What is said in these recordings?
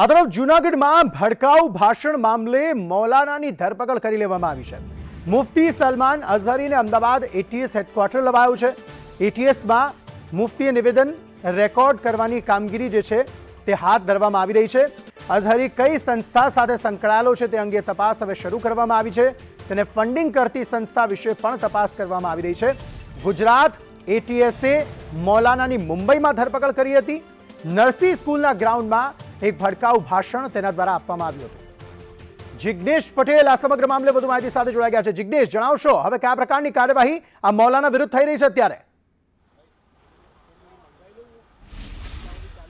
આ તરફ જૂનાગઢમાં ભડકાઉ ભાષણ મામલે મૌલાનાની ધરપકડ કરી લેવામાં આવી છે. મુફતી સલમાન અઝહરીને અમદાવાદ એટીએસ હેડક્વાર્ટર લવાયું છે. એટીએસમાં મુફતીએ નિવેદન રેકોર્ડ કરવાની કામગીરી જે છે તે હાથ ધરવામાં આવી રહી છે. અઝહરી કઈ સંસ્થા સાથે સંકળાયેલો છે તે અંગે તપાસ હવે શરૂ કરવામાં આવી છે. તેને ફંડિંગ કરતી સંસ્થા વિશે પણ તપાસ કરવામાં આવી રહી છે. ગુજરાત એટીએસે મૌલાનાની મુંબઈમાં ધરપકડ કરી હતી. નરસી સ્કૂલના ગ્રાઉન્ડમાં એક ભડકાઉ ભાષણ તેના દ્વારા આપવામાં આવ્યું હતું. જિગ્નેશ પટેલ આ સમગ્ર મામલે વધુ માહિતી સાથે જોડાઈ ગયા છે. જિગ્નેશ, જણાવશો, હવે કયા પ્રકારની કાર્યવાહી આ મૌલાના વિરુદ્ધ થઈ રહી છે અત્યારે?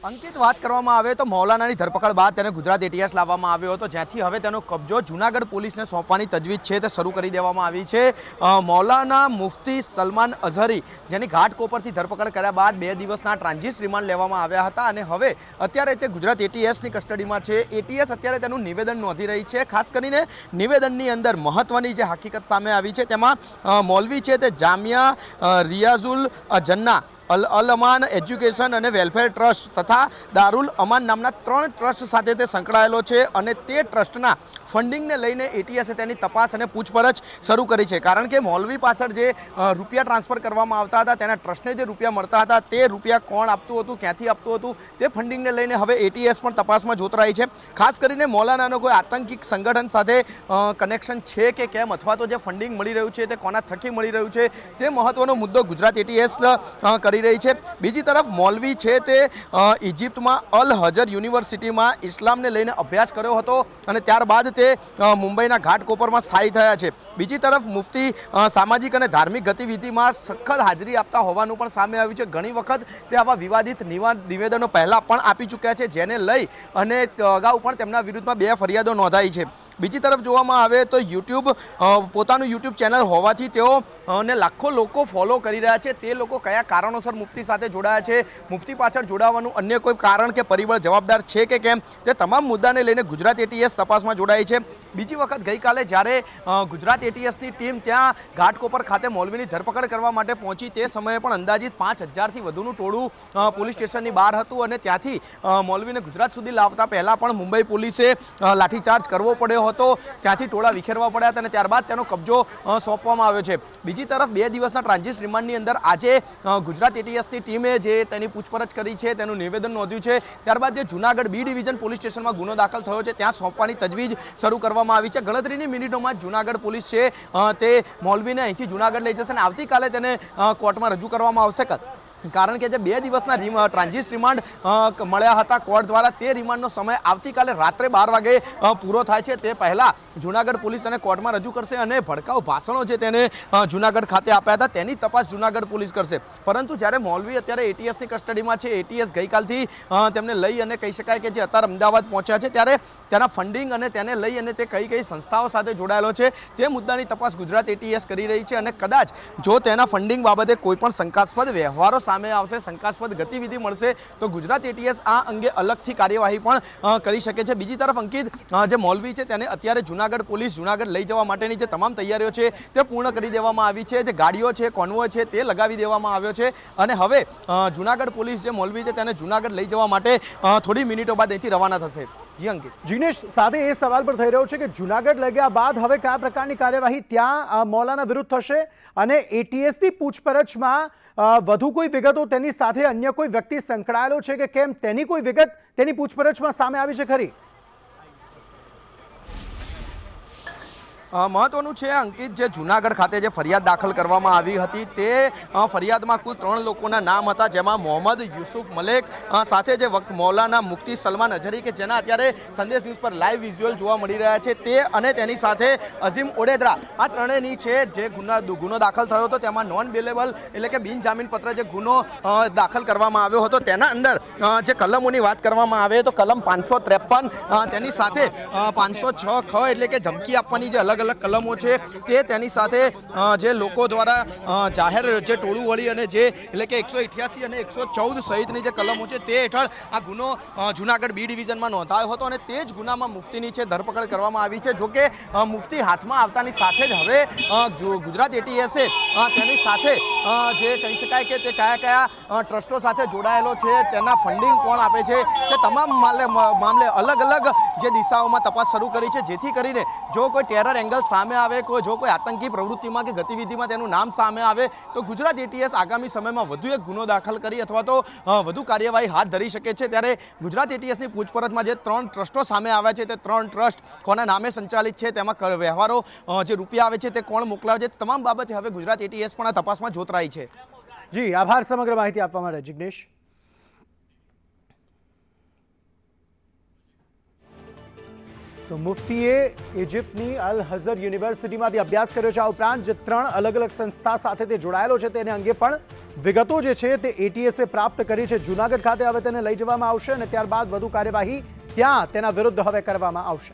અંકિત વાત કરવામાં આવે તો મૌલાનાની ધરપકડ બાદ તેને ગુજરાત એટીએસ લાવવામાં આવ્યો હતો, જ્યાંથી હવે તેનો કબજો જૂનાગઢ પોલીસને સોંપવાની તજવીજ છે તે શરૂ કરી દેવામાં આવી છે. મૌલાના મુફતી સલમાન અઝહરી, જેની ઘાટકોપરથી ધરપકડ કર્યા બાદ બે દિવસના ટ્રાન્ઝિટ રિમાન્ડ લેવામાં આવ્યા હતા અને હવે અત્યારે તે ગુજરાત એટીએસની કસ્ટડીમાં છે. એટીએસ અત્યારે તેનું નિવેદન નોંધી રહી છે, ખાસ કરીને નિવેદનની અંદર મહત્વની જે હકીકત સામે આવી છે, તેમાં મૌલવી છે તે જામિયા રિયાઝુલ જન્ના અલ અલ અમાન એજ્યુકેશન અને વેલફેર ટ્રસ્ટ તથા દારૂલ અમાન નામના ત્રણ ટ્રસ્ટ સાથે તે સંકળાયેલો છે અને તે ટ્રસ્ટના ફંડિંગને લઈને એટીએસે તેની તપાસ અને પૂછપરછ શરૂ કરી છે. કારણ કે મૌલવી પાછળ જે રૂપિયા ટ્રાન્સફર કરવામાં આવતા હતા, તેના ટ્રસ્ટને જે રૂપિયા મળતા હતા, તે રૂપિયા કોણ આપતું હતું, ક્યાંથી આપતું હતું, તે ફંડિંગને લઈને હવે એટીએસ પણ તપાસમાં જોતરાઈ છે. ખાસ કરીને મૌલાનાનો કોઈ આતંકિક સંગઠન સાથે કનેક્શન છે કે કેમ? અથવા તો જે ફંડિંગ મળી રહ્યું છે, તે કોના થકી મળી રહ્યું છે? તે મહત્વનો મુદ્દો ગુજરાત એટીએસ કરી રહી છે. બીજી તરફ મૌલવી છે તે ઇજિપ્તમાં અલ હજર યુનિવર્સિટીમાં ઇસ્લામને લઈને અભ્યાસ કર્યો હતો અને ત્યારબાદ તે મુંબઈના મુંબઈના ઘાટકોપરમાં સ્થાયી થયા છે. બીજી તરફ મુફતી સામાજિક અને ધાર્મિક ગતિવિધિમાં સખત હાજરી આપતા હોવાનું પણ સામે આવ્યું છે. ઘણી વખત તે આવા વિવાદિત નિવા, નિવેદનો પહેલાં પણ આપી ચૂક્યા છે, જેને લઈ અને અગાઉ પણ તેમના વિરુદ્ધમાં બે ફરિયાદો નોંધાઈ છે. બીજી તરફ જોવામાં આવે તો યુટ્યુબ પોતાનું યુટ્યુબ ચેનલ હોવાથી તેઓ અને લાખો લોકો ફોલો કરી રહ્યા છે. તે લોકો કયા કારણોસર મુફ્તી સાથે જોડાયા છે, મુફ્તી પાછળ જોડાવાનું અન્ય કોઈ કારણ કે પરિબળ જવાબદાર છે કે કેમ, તે તમામ મુદ્દાને લઈને ગુજરાત એટીએસ તપાસમાં જોડાઈ બીજી વખત ગઈકાલે જ્યારે ગુજરાત એટીએસની ટીમ ત્યાં ઘાટકોપર ખાતે મોલવીની ધરપકડ કરવા માટે પહોંચી, તે સમયે પણ અંદાજિત પાંચ હજારથી વધુનું ટોળું પોલીસ સ્ટેશનની બહાર હતું અને ત્યાંથી મોલવીને ગુજરાત સુધી લાવતા પહેલાં પણ મુંબઈ પોલીસે લાઠીચાર્જ કરવો પડ્યો હતો. ત્યાંથી ટોળા વિખેરવા પડ્યા હતા અને ત્યારબાદ તેનો કબજો સોંપવામાં આવ્યો છે. બીજી તરફ બે દિવસના ટ્રાન્ઝિટ રિમાન્ડની અંદર આજે ગુજરાત એટીએસની ટીમે જે તેની પૂછપરછ કરી છે, તેનું નિવેદન નોંધ્યું છે. ત્યારબાદ જે જૂનાગઢ બી ડિવિઝન પોલીસ સ્ટેશનમાં ગુનો દાખલ થયો છે, ત્યાં સોંપવાની તજવીજ શરૂ કરવામાં આવી છે. ગણતરીની મિનિટોમાં જુનાગઢ પોલીસ છે તે મોલવીને અહીંથી જૂનાગઢ લઈ જશે અને આવતીકાલે તેને કોર્ટમાં રજૂ કરવામાં આવશે. કારણ કે જે બે દિવસના ટ્રાન્ઝિટ રિમાન્ડ મળ્યા હતા કોર્ટ દ્વારા, તે રિમાન્ડનો સમય આવતીકાલે રાત્રે બાર વાગે પૂરો થાય છે. તે પહેલાં જૂનાગઢ પોલીસ તેને કોર્ટમાં રજૂ કરશે અને ભડકાઉ ભાષણો જે તેને જૂનાગઢ ખાતે આપ્યા હતા, તેની તપાસ જૂનાગઢ પોલીસ કરશે. પરંતુ જ્યારે મૌલવી અત્યારે એટીએસની કસ્ટડીમાં છે એટીએસ ગઈકાલથી તેમને લઈ અને કહી શકાય કે જે અત્યારે અમદાવાદ પહોંચ્યા છે, ત્યારે તેના ફંડિંગ અને તેને લઈ અને તે કઈ કઈ સંસ્થાઓ સાથે જોડાયેલો છે, તે મુદ્દાની તપાસ ગુજરાત એટીએસ કરી રહી છે અને કદાચ જો તેના ફંડિંગ બાબતે કોઈપણ શંકાસ્પદ વ્યવહારો સામે આવશે, શંકાસ્પદ ગતિવિધિ મળશે, તો ગુજરાત એટીએસ આ અંગે અલગથી કાર્યવાહી પણ કરી શકે છે. બીજી તરફ અંકિત જે મોલવી છે તેને અત્યારે જૂનાગઢ પોલીસ, જૂનાગઢ લઈ જવા માટેની જે તમામ તૈયારીઓ છે તે પૂર્ણ કરી દેવામાં આવી છે. જે ગાડીઓ છે, કોન્વો છે તે લગાવી દેવામાં આવ્યો છે. અને હવે જૂનાગઢ પોલીસ જે મૌલવી છે તેને જૂનાગઢ લઈ જવા માટે થોડી મિનિટો બાદ અહીંથી રવાના થશે. જી અંકિત. જીનેશ, સાથે એ સવાલ પર થઈ રહ્યો છે કે જુનાગઢ લગ્યા બાદ હવે કયા પ્રકારની કાર્યવાહી ત્યાં મૌલાના વિરુદ્ધ થશે? અને એટીએસની પૂછપરછમાં વધુ કોઈ વિગતો તેની સાથે અન્ય કોઈ વ્યક્તિ સંકળાયેલો છે કે કેમ? તેની કોઈ વિગત તેની પૂછપરછમાં સામે આવી છે ખરી. મહત્વનું છે અંકિત, જે જૂનાગઢ ખાતે જે ફરિયાદ દાખલ કરવામાં આવી હતી, તે ફરિયાદમાં કુલ ત્રણ લોકોના નામ હતા, જેમાં મોહમ્મદ યુસુફ મલેક સાથે જે વક્ત મૌલાના મુક્તિ સલમાન અઝરી કે જેના અત્યારે સંદેશ ન્યૂઝ પર લાઈવ વિઝ્યુઅલ જોવા મળી રહ્યા છે, તે અને તેની સાથે અઝીમ ઓડેદરા, આ ત્રણેયની છે, જે ગુના, ગુનો દાખલ થયો હતો, તેમાં નોન બેલેબલ એટલે કે બિન જામીનપત્ર જે ગુનો દાખલ કરવામાં આવ્યો હતો, તેના અંદર જે કલમોની વાત કરવામાં આવે, તો કલમ પાંચસો ત્રેપન તેની સાથે પાંચસો છ ખ એટલે કે ધમકી આપવાની જે અલગ અલગ અલગ કલમો છે. તે તેની સાથે જે લોકો દ્વારા જાહેર જે ટોળું વળી અને જે, એટલે કે એકસો અઠ્યાસી અને એકસો ચૌદ સહિતની જે કલમો છે, તે હેઠળ આ ગુનો જૂનાગઢ બી ડિવિઝનમાં નોંધાયો હતો અને તે જ ગુનામાં મુફ્તીની છે ધરપકડ કરવામાં આવી છે. જોકે મુફ્તી હાથમાં આવતાની સાથે જ હવે ગુજરાત એટીએસે તેની સાથે જે કહી શકાય કે તે કયા કયા ટ્રસ્ટો સાથે જોડાયેલો છે, તેના ફંડિંગ કોણ આપે છે, તે તમામ મામલે મામલે અલગ અલગ જે દિશાઓમાં તપાસ શરૂ કરી છે. જેથી કરીને જો કોઈ ટેરર એંગલ સામે આવે, કોઈ જો કોઈ આતંકી પ્રવૃત્તિમાં કે ગતિવિધિમાં તેનું નામ સામે આવે, તો ગુજરાત એટીએસ આગામી સમયમાં વધુ એક ગુનો દાખલ કરી અથવા તો વધુ કાર્યવાહી હાથ ધરી શકે છે. ત્યારે ગુજરાત એટીએસની પૂછપરછમાં જે ત્રણ ટ્રસ્ટો સામે આવ્યા છે, તે ત્રણ ટ્રસ્ટ કોના નામે સંચાલિત છે, તેમાં વ્યવહારો જે રૂપિયા આવે છે તે કોણ મોકલાવે છે તમામ બાબતે હવે ગુજરાત એટીએસ પણ આ તપાસમાં જોતરાઈ છે. જી, આભાર સમગ્ર માહિતી આપવા માટે, જિગ્નેશ. તો મુફ્તીએ ઇજિપ્તની અલ હઝર યુનિવર્સિટીમાંથી અભ્યાસ કર્યો છે આ ઉપરાંત જે ત્રણ અલગ અલગ સંસ્થા સાથે તે જોડાયેલો છે તેને અંગે પણ વિગતો જે છે તે એટીએસે પ્રાપ્ત કરી છે. જૂનાગઢ ખાતે હવે તેને લઈ જવામાં આવશે અને ત્યારબાદ વધુ કાર્યવાહી ત્યાં તેના વિરુદ્ધ હવે કરવામાં આવશે.